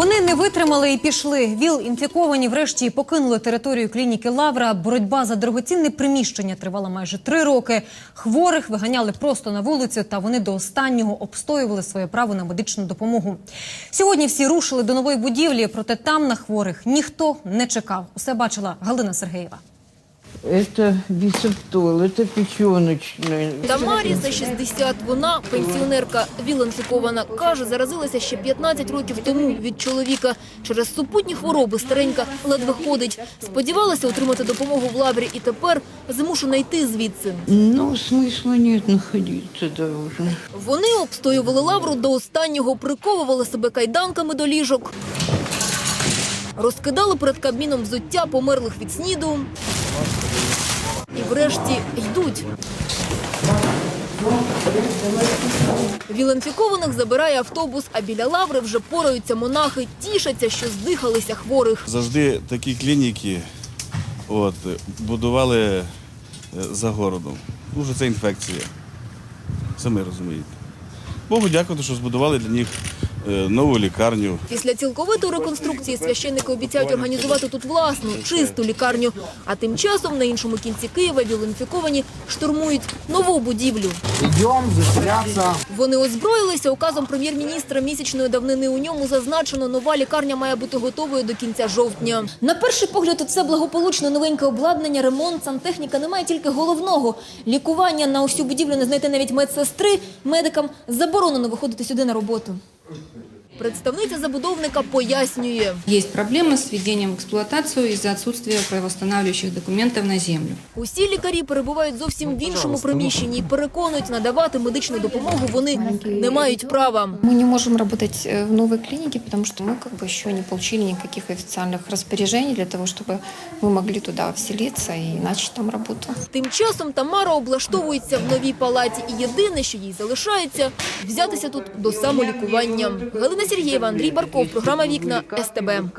Вони не витримали і пішли. ВІЛ інфіковані врешті покинули територію клініки Лавра. Боротьба за дорогоцінне приміщення тривала майже три роки. Хворих виганяли просто на вулицю, та вони до останнього обстоювали своє право на медичну допомогу. Сьогодні всі рушили до нової будівлі, проте там на хворих ніхто не чекав. Усе бачила Галина Сергеєва. Это бисептол, это печеночный. Тамарі за 60. Вона пенсіонерка, віл-інфікована. Каже, заразилася ще 15 років тому від чоловіка. Через супутні хвороби старенька ледве ходить. Сподівалася отримати допомогу в лаврі і тепер змушена йти звідси. Ну, смысла нет находиться уже. Вони обстоювали лавру до останнього, приковували себе кайданками до ліжок. Розкидали перед кабміном взуття померлих від сніду. І врешті йдуть. Віленфікованих забирає автобус, а біля лаври вже пораються монахи, тішаться, що здихалися хворих. Завжди такі клініки от, будували е, за городом. Вже це інфекція. Самі розумієте. Богу дякувати, що збудували для них нову лікарню. Після цілковитої реконструкції священники обіцяють організувати тут власну, чисту лікарню. А тим часом на іншому кінці Києва віл-інфіковані штурмують нову будівлю. Вони озброїлися указом прем'єр-міністра місячної давнини. У ньому зазначено, нова лікарня має бути готовою до кінця жовтня. На перший погляд, все благополучне новеньке обладнання, ремонт, сантехніка. Немає тільки головного лікування на усю будівлю. Не знайти навіть медсестри. Медикам заборонено виходити сюди на роботу. Thank you. Представниця забудовника пояснює. Есть проблемы с введением в эксплуатацию из-за отсутствия правовосстанавливающих документов на землю. Усі лікарі перебувають зовсім в іншому приміщенні і переконують, надавати медичну допомогу вони не мають права. Мы не можем работать э, в новой клинике, потому что мы как бы еще не получили никаких официальных распоряжений для того, чтобы мы могли туда вселиться и начать там работу. Тим часом Тамара облаштовується в новій палаті, і єдине, що їй залишається, взятися тут до самолікування. Галина Сергієва, Андрій Барков, програма Вікна СТБ.